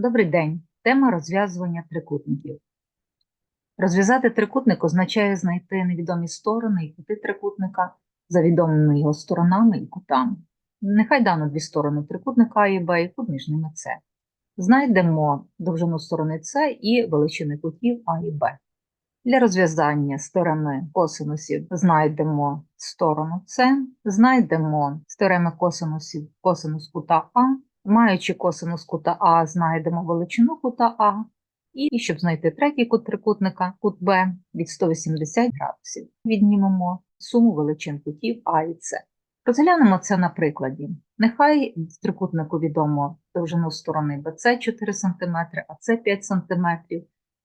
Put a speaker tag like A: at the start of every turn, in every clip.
A: Добрий день. Тема розв'язування трикутників. Розв'язати трикутник означає знайти невідомі сторони і кути трикутника за відомими його сторонами і кутами. Нехай дано дві сторони трикутника А і Б і кут між ними С. Знайдемо довжину сторони С і величини кутів А і Б. Для розв'язання з теореми косинусів знайдемо сторону С, знайдемо з косинусів косинус кута А, маючи косинус кута А, знайдемо величину кута А, і щоб знайти третій кут трикутника, кут Б від 180 градусів, віднімемо суму величин кутів А і С. Розглянемо це на прикладі. Нехай з трикутнику відомо довжину сторони BC 4 см, а С 5 см,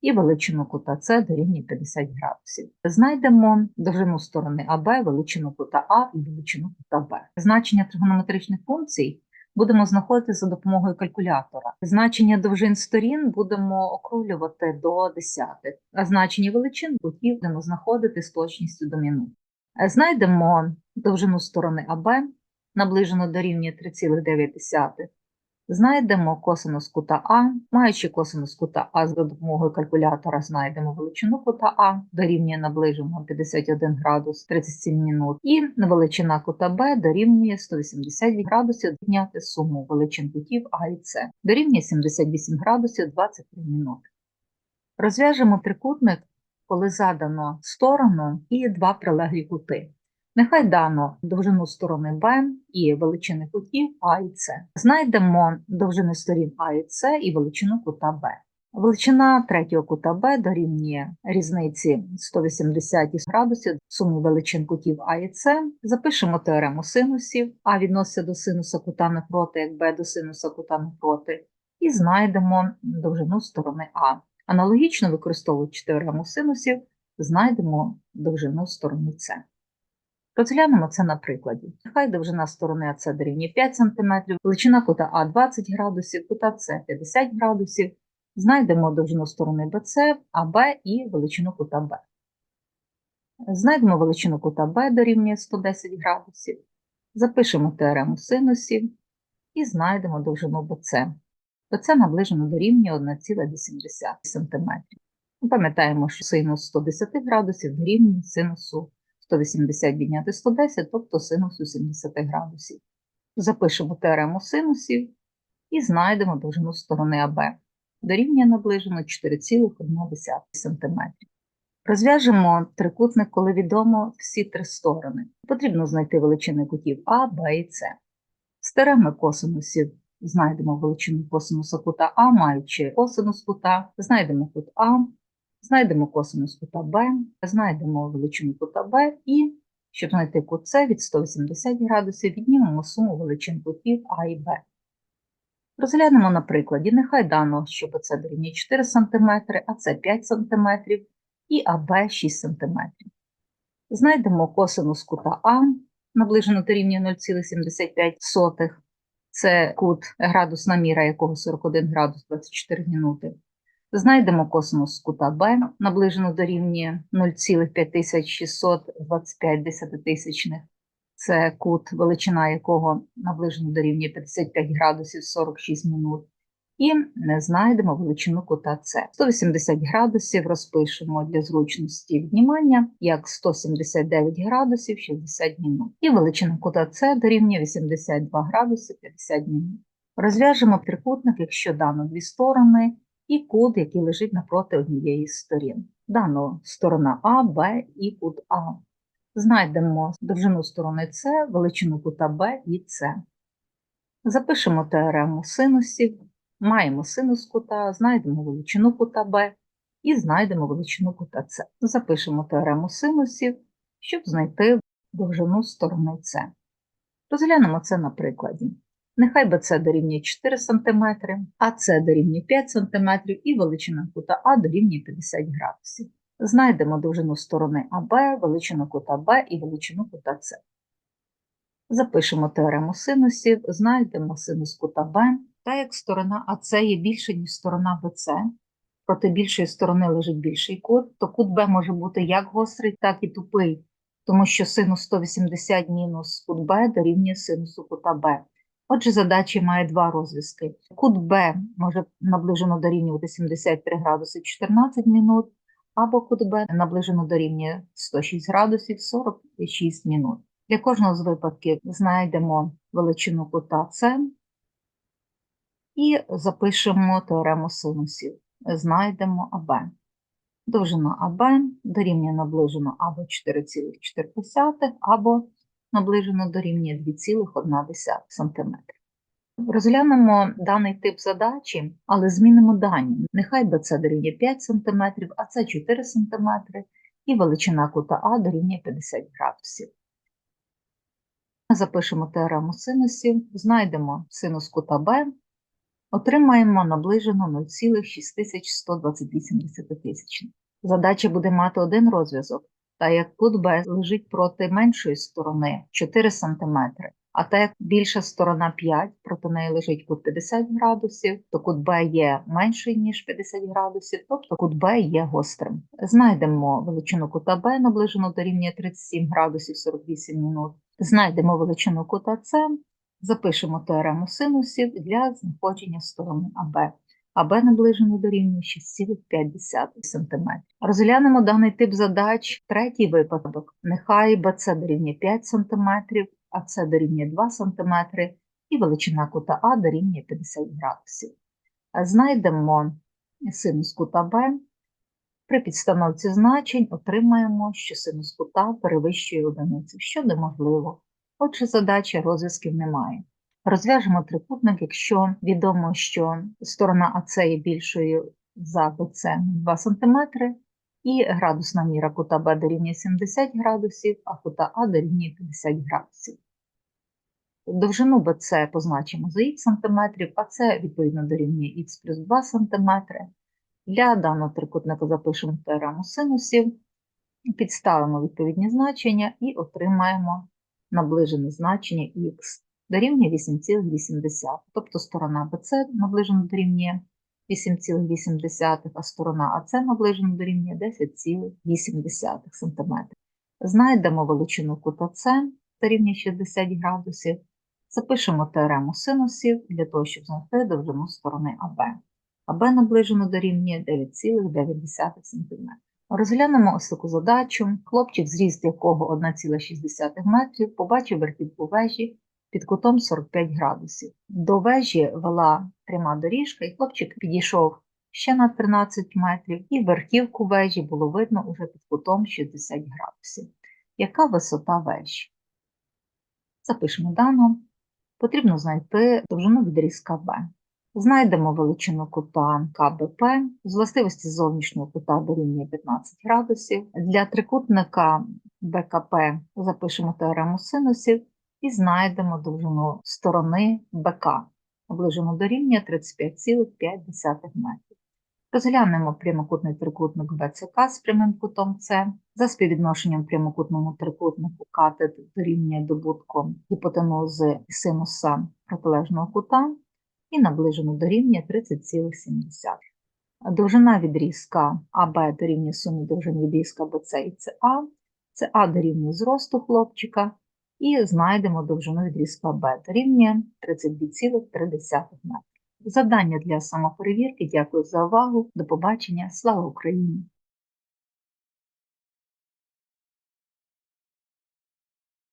A: і величину кута С дорівнює 50 градусів. Знайдемо довжину сторони АБ, величину кута А і величину кута Б. Значення тригонометричних функцій будемо знаходити за допомогою калькулятора. Значення довжин сторін будемо округлювати до десятих, а значення величин будемо знаходити з точністю до мінут. Знайдемо довжину сторони АБ, наближено до рівня 3,9. Знайдемо косинус кута А, маючи косинус кута А за допомогою калькулятора знайдемо величину кута А, дорівнює наближено 51 градус 37 минут, і величина кута Б дорівнює 180 градусів підняти суму величин кутів А і С, дорівнює 78 градусів 23 минути. Розв'яжемо трикутник, коли задано сторону і два прилеглі кути. Нехай дано довжину сторони Б і величини кутів А і С. Знайдемо довжини сторін А і С і величину кута Б. Величина третього кута Б дорівнює різниці 180 градусів сумі величин кутів А і С. Запишемо теорему синусів, А відноситься до синуса кута навпроти, як Б до синуса кута навпроти, і знайдемо довжину сторони А. Аналогічно використовуючи теорему синусів, знайдемо довжину сторони С. Розглянемо це на прикладі. Нехай довжина сторони АС дорівнює 5 см, величина кута А 20 градусів, кута С 50 градусів. Знайдемо довжину сторони БЦ, АБ і величину кута Б. Знайдемо величину кута Б дорівнює 110 градусів. Запишемо теорему синусів і знайдемо довжину БЦ. БЦ наближено дорівнює 1,8 см. Пам'ятаємо, що синус 110 градусів дорівнює синусу 180 відняти 110, тобто синусу 70 градусів. Запишемо теорему синусів і знайдемо довжину сторони АБ. Дорівнює наближено 4,1 см. Розв'яжемо трикутник, коли відомо всі три сторони. Потрібно знайти величини кутів А, Б і С. З теореми косинусів знайдемо величину косинуса кута А, маючи косинус кута, знайдемо кут А, Знайдемо косинус кута Б, знайдемо величину кута Б і, щоб знайти кут С від 180 градусів, віднімемо суму величин кутів А і Б. Розглянемо на прикладі, нехай дано, що БЦ дорівнює 4 см, а С 5 см і АБ 6 см. Знайдемо косинус кута А, наближено до рівня 0,75. Це кут градусна міра якого 41 градус 24 минути. Знайдемо косинус кута Б, наближено до рівня 0,5625. Це кут, величина якого наближено до рівня 55 градусів 46 минут. І не знайдемо величину кута С. 180 градусів розпишемо для зручності віднімання як 179 градусів 60 минут. І величина кута С дорівнює 82 градуси 50 минут. Розв'яжемо трикутник, якщо дано дві сторони і кут, який лежить напроти однієї з сторін. Дано сторона А, Б і кут А. Знайдемо довжину сторони С, величину кута Б і С. Запишемо теорему синусів, маємо синус кута, знайдемо величину кута Б і знайдемо величину кута С. Запишемо теорему синусів, щоб знайти довжину сторони С. Розглянемо це на прикладі. Нехай BC дорівнює 4 см, АС дорівнює 5 см і величина кута А дорівнює 50 градусів. Знайдемо довжину сторони АБ, величину кута Б і величину кута С. Запишемо теорему синусів, знайдемо синус кута Б. Та як сторона АС є більша, ніж сторона БЦ, проти більшої сторони лежить більший кут, то кут Б може бути як гострий, так і тупий, тому що синус 180 мінус кут Б дорівнює синусу кута Б. Отже, задача має два розв'язки. Кут Б може наближено дорівнювати 73 градуси 14 минут, або кут Б наближено дорівнює 106 градусів 46 минут. Для кожного з випадків знайдемо величину кута С і запишемо теорему синусів. Знайдемо АБ. Довжина АБ дорівнює наближено або 4,4, або наближено дорівнює 2,1 см. Розглянемо даний тип задачі, але змінимо дані. Нехай BC дорівнює 5 см, а це 4 см, і величина кута А дорівнює 50 градусів. Запишемо теорему синусів, знайдемо синус кута Б, отримаємо наближено 0,6128. Задача буде мати один розв'язок, та як кут Б лежить проти меншої сторони 4 см, а та як більша сторона 5, проти неї лежить кут 50 градусів, то кут Б є менший, ніж 50 градусів, тобто кут Б є гострим. Знайдемо величину кута Б, наближену до рівня 37 градусів 48 минут. Знайдемо величину кута С, запишемо теорему синусів для знаходження сторони АБ. АБ наближено до рівня 6,5 см. Розглянемо даний тип задач. Третій випадок. Нехай БЦ дорівнює 5 см, а С дорівнює 2 см і величина кута А дорівнює 50 градусів. Знайдемо синус кута Б. При підстановці значень отримаємо, що синус кута перевищує одиницю, що неможливо. Отже, задача розв'язків немає. Розв'яжемо трикутник, якщо відомо, що сторона АС є більшою за БЦ на 2 см, і градусна міра кута Б дорівнює 70 градусів, а кута А дорівнює 50 градусів. Довжину БЦ позначимо за х см, а це відповідно дорівнює х плюс 2 см. Для даного трикутника запишемо теорему синусів, підставимо відповідні значення і отримаємо наближене значення х дорівнює 8,8, тобто сторона BC наближена дорівнює 8,8, а сторона АС наближена дорівнює 10,8 см. Знайдемо величину кута С дорівнює 60 градусів, запишемо теорему синусів для того, щоб знайти довжину сторони АБ. АБ наближено дорівнює 9,9 см. Розглянемо ось таку задачу. Хлопчик, зріст якого 1,6 метрів, побачив верхівку вежі під кутом 45 градусів. До вежі вела пряма доріжка, і хлопчик підійшов ще на 13 метрів, і верхівку вежі було видно уже під кутом 60 градусів. Яка висота вежі? Запишемо дану. Потрібно знайти довжину відрізка Б. Знайдемо величину кута КБП. З властивості зовнішнього кута дорівнює 15 градусів. Для трикутника БКП запишемо теорему синусів і знайдемо довжину сторони БК, наближену до рівня 35,5 метрів. Розглянемо прямокутний трикутник БЦК з прямим кутом С. За співвідношенням прямокутному трикутнику катет дорівнює добутком гіпотенузи і синуса протилежного кута і наближено до рівня 30,7. Довжина відрізка АБ дорівнює сумі довжин відрізка БЦ і СА, СА дорівнює зросту хлопчика, і знайдемо довжину відрізка Б дорівнює 32,3 метра. Задання для самоперевірки. Дякую за увагу. До побачення. Слава Україні!